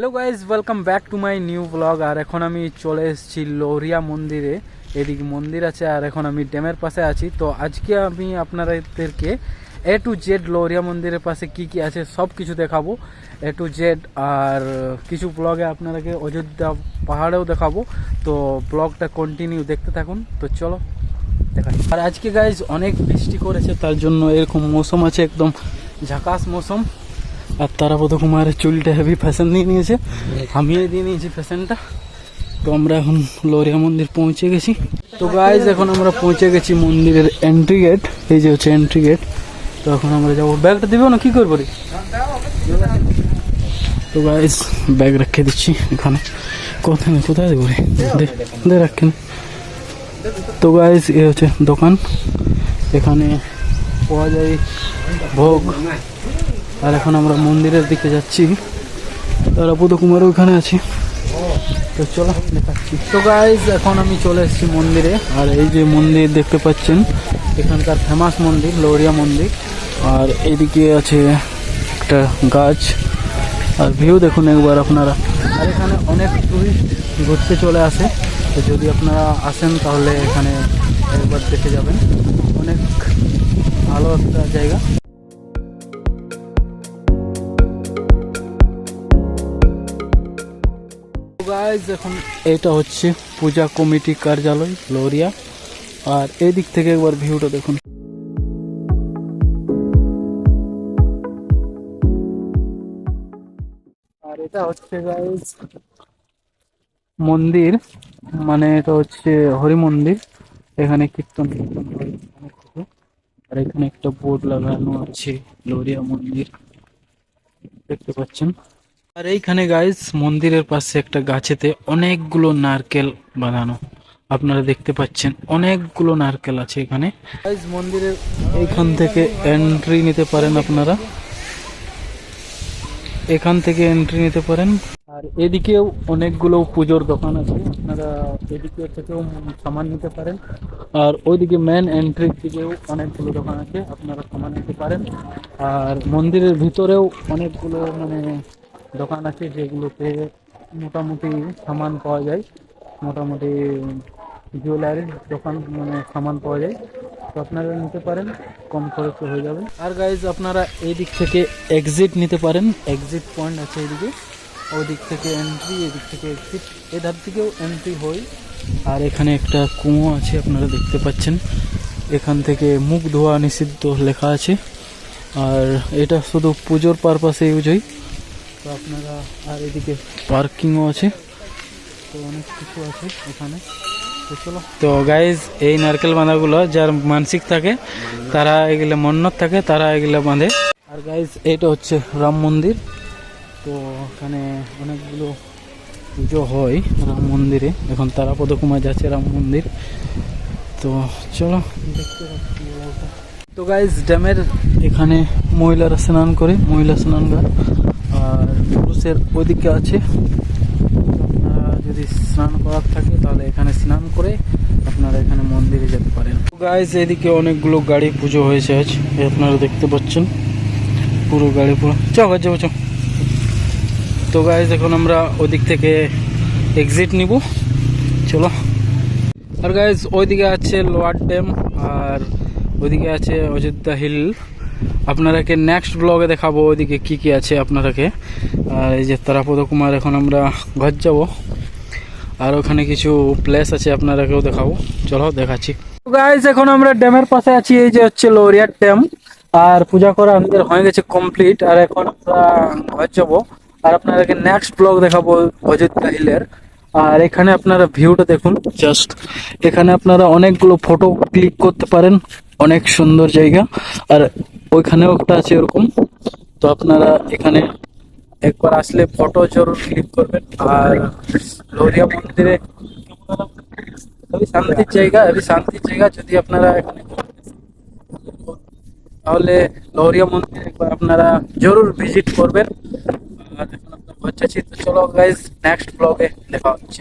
Hello guys welcome back to my new blog আর এখন আমি চলে এসেছি লৌরিয়া মন্দিরে। এদিকে মন্দির আছে আর এখন আমি ড্যামের পাশে আছি। তো আজকে আমি আপনাদেরকে এ টু জেড লৌরিয়া মন্দিরের পাশে কি কি আছে সব কিছু দেখাবো। এ টু জেড আর কিছু ব্লগে আপনাদেরকে অযোধ্যা পাহাড়েও দেখাবো। তো ব্লগটা কন্টিনিউ দেখতে থাকুন। তো চলো দেখা আর আজকে গাইজ অনেক বৃষ্টি করেছে, তার জন্য এরকম মৌসুম আছে, একদম ঝাকাস মৌসুম। আর তারাপদ কুমারের চুলটা হেভি ফ্যাশন দিয়ে নিয়েছে আমিও দিয়ে নিয়েছি ফ্যাশনটা তো আমরা এখন লোরিয়া মন্দির পৌঁছে গেছি তো গাইজ এখন আমরা পৌঁছে গেছি মন্দিরের এন্ট্রি গেট এই যে হচ্ছে এন্ট্রি গেট তো এখন আমরা যাব ব্যাগটা দিবে না কি করব রে তো গাইজ ব্যাগ রেখে দিচ্ছি এখানে কোথায় কোথায় দেবো রে দে রাখেন তো গাইজ এ হচ্ছে দোকান এখানে পাওয়া যায় ভোগ আর এখন আমরা মন্দিরের দিকে যাচ্ছি। তারা বুধ কুমার ওখানে আছে। তো চলো, দেখাচ্ছি। তো গাইজ এখন আমি চলে এসেছি মন্দিরে। আর এই যে মন্দির দেখতে পাচ্ছেন, এখানকার ফেমাস মন্দির, লৌরিয়া মন্দির। আর এইদিকে আছে একটা গাছ। আর ভিউ দেখুন একবার আপনারা। আর এখানে অনেক টুরিস্ট ঘুরতে চলে আসে। তো যদি আপনারা আসেন, তাহলে এখানে গাইজ এখন এটা হচ্ছে পূজা কমিটি কার্যালয়, লোরিয়া। আর এই দিক থেকে একবার ভিউটা দেখুন। আর এটা হচ্ছে গাইজ মন্দির। মানে এটা হচ্ছে হরি মন্দির। এখানে কীর্তন আর এখানে একটা বোর্ড লাগানো আছে, লোরিয়া মন্দির। দেখতে পাচ্ছেন? আর এইখানে গাইস মন্দিরের পাশে একটা গাছেতে অনেকগুলো নারকেল বাঁধানো আপনারা দেখতে পাচ্ছেন, অনেকগুলো নারকেল আছে এখানে। গাইস মন্দিরের এইখান থেকে এন্ট্রি নিতে পারেন আপনারা। এখান থেকে এন্ট্রি নিতে পারেন। আর এদিকেও অনেকগুলো পুজোর দোকান আছে। আপনারা এদিকে থেকেও সামান নিতে পারেন। আর ওইদিকে মেন এন্ট্রির দিকেও অনেকগুলো দোকান আছে। আপনারা সামান নিতে পারেন। আর মন্দিরের ভিতরেও অনেকগুলো মানে দোকান আছে যেগুলোতে মোটামুটি সামান পাওয়া যায়। মোটামুটি জুয়েলারির দোকান মানে সামান পাওয়া যায়। তো আপনারা নিতে পারেন, কম খরচে হয়ে যাবে। আর গাইজ আপনারা এই দিক থেকে এক্সিট নিতে পারেন। এক্সিট পয়েন্ট আছে এইদিকে। ওই দিক থেকে এন্ট্রি এদিক থেকে এক্সিট এধার থেকেও এন্ট্রি হয়। আর এখানে একটা কুয়ো আছে, আপনারা দেখতে পাচ্ছেন। এখান থেকে মুখ ধোয়া নিষিদ্ধ লেখা আছে। আর এটা শুধু পুজোর পারপাসে ইউজ হয় তো আপনারা আর এদিকে পার্কিংও আছে। তো অনেক কিছু আছে এখানে। তো চলো। তো গাইজ এই নারকেল বাঁধাগুলো যার মানসিক থাকে তারা এগুলো মন্নত থাকে তারা এগুলো বাঁধে। আর গাইজ এইটা হচ্ছে রাম মন্দির। তো এখানে অনেকগুলো পুজো হয় রাম মন্দিরে। এখন তারাপদ কুমার যাচ্ছে রাম মন্দির। তো চলো। দেখতে পাচ্ছি তো গাইজ ড্যামের এখানে মহিলারা স্নান করে মহিলা স্নানঘাট আর পুরুষের ওইদিকে আছে। আপনারা যদি স্নান করার থাকে, তাহলে এখানে স্নান করে আপনারা এখানে মন্দিরে যেতে পারেন। গাইজ এদিকে অনেকগুলো গাড়ি পুজো হয়েছে আজ। আপনারা দেখতে পাচ্ছেন পুরো গাড়ি পুরো। চো গাছ যাব চো তো গাইজ এখন আমরা ওদিক থেকে এক্সিট নিব। চলো। আর গাইজ ওইদিকে আছে লোয়ার ড্যাম আর ওইদিকে আছে অযোধ্যা হিল। আপনারাকে নেক্সট ব্লগে দেখাবো, ওইদিকে কি কি আছে আপনারাকে। আর এই যে তারাপদ কুমার, এখন আমরা ঘর যাব। আর ওখানে কিছু প্লেস আছে আপনারাকেও দেখাবো। চলো, দেখাচ্ছি। গাইজ এখন আমরা ড্যামের পাশে আছি, এই যে হচ্ছে লোরিয়ার ড্যাম আর পূজা করা আমাদের হয়ে গেছে কমপ্লিট আর এখন আমরা ঘর যাব। আর আপনাদেরকে নেক্সট ব্লগ দেখাবো অযোধ্যা হিলের আর এখানে আপনারা ভিউটা দেখুন। জাস্ট এখানে আপনারা অনেকগুলো ফটো ক্লিক করতে পারেন। অনেক সুন্দর জায়গা। আর ওইখানেও একটা আছে এরকম। তো আপনারা এখানে একবার আসলে ফটো জরুর ক্লিক করবেন। আর লোরিয়া মন্দিরে শান্তির জায়গা, খুবই শান্তির জায়গা যদি আপনারা এখানে তাহলে লোরিয়া মন্দির একবার আপনারা জরুর ভিজিট করবেন। আর এখন আপনার বাচ্চা চলো গাইজ নেক্সট ব্লগে দেখা হচ্ছে।